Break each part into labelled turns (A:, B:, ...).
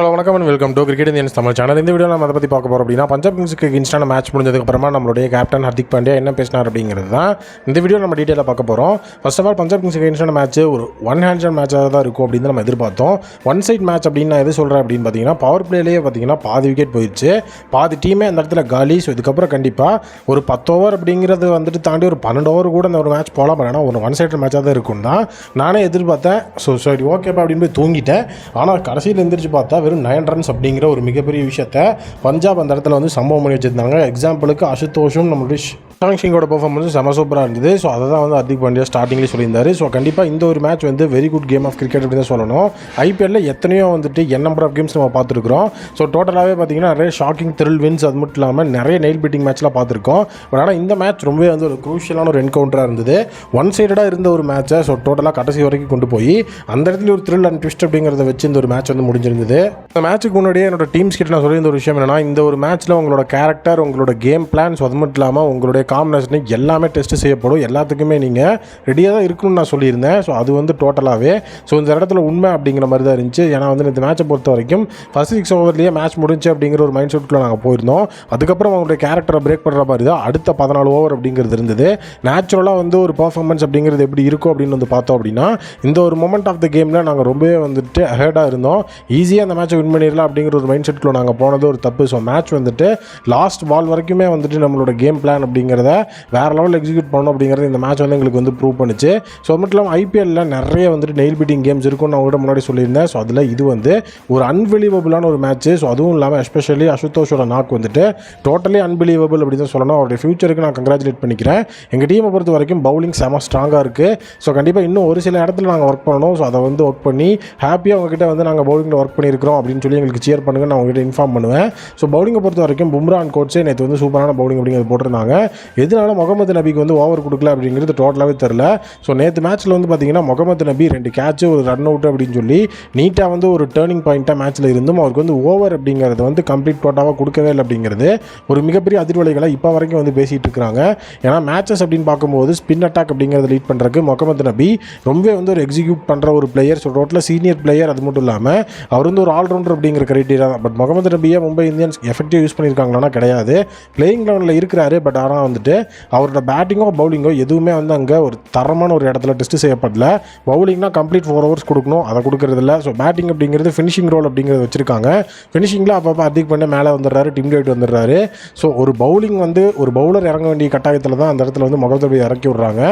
A: Hello வணக்கம் and welcome to cricket Indians Tamil channel இந்த video நம்ம அதை பற்றி பார்க்க போகிறோம் அப்படின்னா பஞ்சாப் கிங்ஸுக்கு இன்ஸ்டான மேட்ச் முடிஞ்சதுக்கப்புறமா நம்மளுடைய கேப்டன் ஹர்திக் பாண்டியா என்ன பேசினார் அப்படிங்கிறது தான் இந்த வீடியோ நம்ம டீட்டெயிலாக பார்க்க போகிறோம் ஃபர்ஸ்ட் ஆஃப் ஆல் பஞ்சாப் கிங்ஸுக்கு இன்ஸ்டான மேட்ச் ஒரு ஒன் ஹேண்ட் மேட்சாக தான் இருக்கும் அப்படின்னு நம்ம எதிர்பார்த்தோம். ஒன் சைட் மேட்ச் அப்படின்னு நான் எது சொல்கிறேன் அப்படின்னு பார்த்தீங்கன்னா பவர் பிளேலேயே பார்த்தீங்கன்னா பாதி விக்கெட் போயிடுச்சு. பாதி டீமே அந்த இடத்துல காலி. ஸோ இதுக்கப்புறம் கண்டிப்பாக ஒரு பத்து ஓவர் அப்படிங்கிறது வந்துட்டு தாண்டி ஒரு பன்னெண்டு ஓவர் கூட அந்த ஒரு மேட்ச் போகலாம் பட் ஆனால் ஒரு ஒன் சைட் மேட்சாக தான் இருக்கும் தான் நானே எதிர்பார்த்தேன். ஸோ சரி ஓகேப்பா அப்படின்னு போய் தூங்கிட்டேன். ஆனால் கடைசியில் எந்திரிச்சு பார்த்தா வெறும் நைன் ரன்ஸ் அப்படிங்கிற ஒரு மிகப்பெரிய விஷயத்த பஞ்சாப் அந்த இடத்துல வந்து சம்பவம் பண்ணி வச்சிருந்தாங்க. எக்ஸாம்பிளுக்கு அசுதோஷும் நம்மளுடைய ஷாங் சிங்கோட பர்ஃபார்மன்ஸ் செம சூப்பராக இருந்தது. ஸோ அதை தான் வந்து ஹர்திக் பாண்டியா ஸ்டார்டிங்லேயே சொல்லியிருந்தாரு. ஸோ கண்டிப்பாக இந்த ஒரு மேட்ச் வந்து very good game of cricket அப்படின்னு தான் சொல்லணும். ஐபிஎல்ல எத்தனையோ வந்துட்டு என் நம்பர் ஆஃப் கேம்ஸ் நம்ம பார்த்துருக்குறோம். ஸோ டோட்டலாகவே பார்த்தீங்கன்னா நிறைய ஷாக்கிங் த்ரில் வின்ஸ் அது மட்டும் இல்லாமல் நிறைய நெயில் பீட்டிங் மேட்ச்லாம் பார்த்துருக்கோம். பட் ஆனால் இந்த மேட்ச் ரொம்பவே வந்து ஒரு குரூஷியலான ஒரு என்கவுண்டராக இருந்தது. ஒன் சைடடாக இருந்த ஒரு மேட்சை ஸோ டோட்டலாக கடைசி வரைக்கும் கொண்டு போய் அந்த இடத்துல ஒரு த்ரில் அண்ட் ட்விஸ்ட் அப்படிங்கிறத வச்சு இந்த ஒரு மேட்ச் வந்து முடிஞ்சிருந்தது. இந்த மேட்ச்சுக்கு முன்னாடியே என்னோட டீம்ஸ் கிட்ட நான் சொல்லியிருந்த ஒரு விஷயம் என்னன்னா இந்த ஒரு மேட்ச்சில் உங்களோட கேரக்டர் உங்களோட கேம் பிளான்ஸ் அது மட்டும் இல்லாமல் உங்களுடைய காம்பினேஷன் எல்லாமே டெஸ்ட்டு செய்யப்படும். எல்லாத்துக்குமே நீங்கள் ரெடியாக தான் இருக்கணும்னு நான் சொல்லியிருந்தேன். ஸோ அது வந்து டோட்டலாகவே ஸோ இந்த இடத்துல உண்மை அப்படிங்கிற மாதிரி தான் இருந்துச்சு. ஏன்னா வந்து இந்த மேட்சை பொறுத்த வரைக்கும் ஃபர்ஸ்ட் சிக்ஸ் ஓவர்லேயே மேட்ச் முடிஞ்சு அப்படிங்கிற ஒரு மைண்ட் செட்டில் நாங்கள் போயிருந்தோம். அதுக்கப்புறம் அவங்களுடைய கேரக்டரை பிரேக் பண்ணுற மாதிரி தான் அடுத்த பதினாலு ஓவர் அப்படிங்கிறது இருந்தது. நேச்சுரலாக வந்து ஒரு பர்ஃபார்மன்ஸ் அப்படிங்கிறது எப்படி இருக்கும் அப்படின்னு வந்து பார்த்தோம் அப்படின்னா இந்த ஒரு மொமெண்ட் ஆஃப் த கேமில் நாங்கள் ரொம்பவே வந்துட்டு அஹேடாக இருந்தோம். ஈஸியாக அந்த மேட்சை வின் பண்ணிடலாம் அப்படிங்கிற ஒரு மைண்ட் செட்டில் நாங்கள் போனது ஒரு தப்பு. ஸோ மேட்ச் வந்துட்டு லாஸ்ட் பால் வரைக்குமே வந்துட்டு நம்மளோட கேம் பிளான் அப்படிங்கிறத வேறு லெவலில் எக்ஸிக்யூட் பண்ணணும் அப்படிங்கிறது இந்த மேட்ச் வந்து எங்களுக்கு வந்து ப்ரூவ் பண்ணுச்சு. ஸோ அது மட்டும் இல்லாமல் ஐபிஎல்லில் நிறைய வந்துட்டு நெயில் பீட்டிங் கேம்ஸ் இருக்கும்னு நான் உங்கள்கிட்ட முன்னாடி சொல்லியிருந்தேன். ஸோ அதில் இது வந்து ஒரு அன்பிலீவபிளான ஒரு மேட்ச் ஸோ அதுவும் இல்லாமல் எஸ்பெஷலி அசுதோஷோட நாக் வந்துட்டு டோட்டலி அன்பிலீவபிள் அப்படின்னு தான் சொல்லணும். அவருடைய ஃபியூச்சருக்கு நான் கங்க்ராச்சுலேட் பண்ணிக்கிறேன். எங்கள் டீமை பொறுத்த வரைக்கும் பவுலிங் செம ஸ்ட்ராங்காக இருக்குது ஸோ கண்டிப்பாக இன்னும் ஒரு சில இடத்துல நாங்கள் ஒர்க் பண்ணணும். ஸோ அதை வந்து ஒர்க் பண்ணி ஹாப்பியாக உங்ககிட்ட வந்து நாங்கள் பவுலிங்கில் ஒர்க் பண்ணியிருக்கிறோம் அப்படின்னு சொல்லி எங்களுக்கு சியர் பண்ணுங்க நான் உங்ககிட்ட இன்ஃபார்ம் பண்ணுவேன். ஸோ பவுலிங்கை பொறுத்த வரைக்கும் பும்ரா அண்ட் கோட்ஸே நேற்று வந்து சூப்பரான பவுலிங் அப்படிங்கிறது போட்டிருந்தாங்க. எதனால முகமது நபிக்கு வந்து ஓவர் கொடுக்கல அப்படிங்கிறது டோட்டலாகவே தெரில ஸோ நேற்று மேட்ச்சில் வந்து பார்த்தீங்கன்னா முகமது நபி ரெண்டு கேட்சு ஒரு ரன் அவுட் அப்படின்னு சொல்லி நீட்டாக வந்து ஒரு டேர்னிங் பாயிண்ட்டாக மேட்ச்சில் இருந்தும் அவருக்கு வந்து ஓவர் அப்படிங்கிறது வந்து கம்ப்ளீட் டோட்டாவாக கொடுக்கவே இல்லை அப்படிங்கிறது ஒரு மிகப்பெரிய அதிர்வலைகளை இப்போ வரைக்கும் வந்து பேசிகிட்டு இருக்கிறாங்க ஏன்னா மேட்சஸ் அப்படின்னு பார்க்கும்போது ஸ்பின் அட்டாக் அப்படிங்கிறத லீட் பண்ணுறதுக்கு முகமது நபி ரொம்பவே வந்து ஒரு எக்ஸிக்யூட் பண்ணுற ஒரு பிளேயர் ஸோ டோட்டலாக சீனியர் பிளேயர் அது மட்டும் இல்லாமல் அவர் வந்து ஒரு ஆல்ரவுண்டர் அப்படிங்கிற கிரைட்டீரியா தான். பட் முகமது நபியை மும்பை இந்தியன்ஸ் எஃபெக்டிவ் யூஸ் பண்ணியிருக்காங்களான்னா கிடையாது. பிளேயிங் லெவனில் இருக்கிறாரு பட் ஆனால் வந்துட்டு அவரோட பேட்டிங்கோ பவுலிங்கோ எதுவுமே வந்து அங்கே ஒரு தரமான ஒரு இடத்துல டெஸ்ட் செய்யப்படல. பவுலிங்னா கம்ப்ளீட் ஃபோர் ஹவர்ஸ் கொடுக்கணும் அதை கொடுக்கறது இல்லை ஸோ பேட்டிங் அப்படிங்கிறது ஃபினிஷிங் ரோல் அப்படிங்கிறது வச்சிருக்காங்க. ஃபினிஷிங்கில் அப்பப்போ அதிக் பண்ணி மேலே வந்துடுறாரு டிம் ரைட் வந்துடுறாரு. ஸோ ஒரு பவுலிங் வந்து ஒரு பவுலர் இறங்க வேண்டிய கட்டாயத்தில் தான் அந்த இடத்துல வந்து முகமது இறக்கி விட்றாங்க.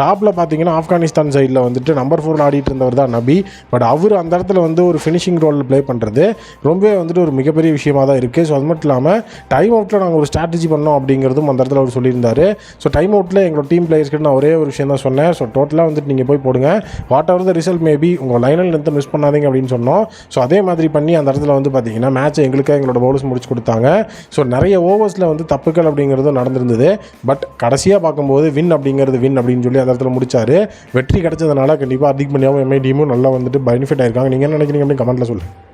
A: டாப்பில் பார்த்தீங்கன்னா ஆப்கானிஸ்தான் சைடில் வந்துட்டு நம்பர் ஃபோர் ஆடிட்டு இருந்தவர் தான் நபி. பட் அவர் அந்த இடத்துல வந்து ஒரு ஃபினிஷிங் ரோலில் ப்ளே பண்ணுறது ரொம்பவே வந்துட்டு ஒரு மிகப்பெரிய விஷயமா தான் இருக்குது ஸோ அது மட்டும் இல்லாமல் டைம் அவுட்டில் நாங்கள் ஒரு ஸ்ட்ராட்டஜி பண்ணோம் அப்படிங்கிறதும் அந்த இடத்துல அவர் சொல்லி சொல்லியிருந்தார். ஸோ டைம் அவுட்டில் எங்களோட டீம் பிளேயர்ஸ்கிட்ட நான் ஒரே ஒரு விஷயம் தான் சொன்னேன். ஸோ டோட்டலாக வந்துட்டு நீங்கள் போய் போடுங்க. Whatever the result maybe உங்கள் லைனல் நிறுத்த மிஸ் பண்ணாதீங்க அப்படின்னு சொன்னோம். ஸோ அதே மாதிரி பண்ணி அந்த இடத்துல வந்து பார்த்தீங்கன்னா மேட்ச் எங்களுக்கு எங்களோட பவுலர்ஸ் முடிச்சு கொடுத்தாங்க. ஸோ நிறைய ஓவர்ஸில் வந்து தப்புக்கள் அப்படிங்கிறதும் நடந்திருந்தது. பட் கடைசியாக பார்க்கும்போது வின் அப்படிங்கிறது வின் அப்படின்னு சொல்லி அந்த இடத்துல முடிச்சாரு. வெற்றி கிடைச்சதுனால கண்டிப்பாக அதிக பண்ணியாகவும் எம்ஐ டீமும் நல்லா வந்துட்டு பெனிஃபிட் ஆயிருக்காங்க. நீங்கள் என்ன நினைக்கிறீங்க அப்படின்னு கமெண்ட்டில் சொல்லுங்கள்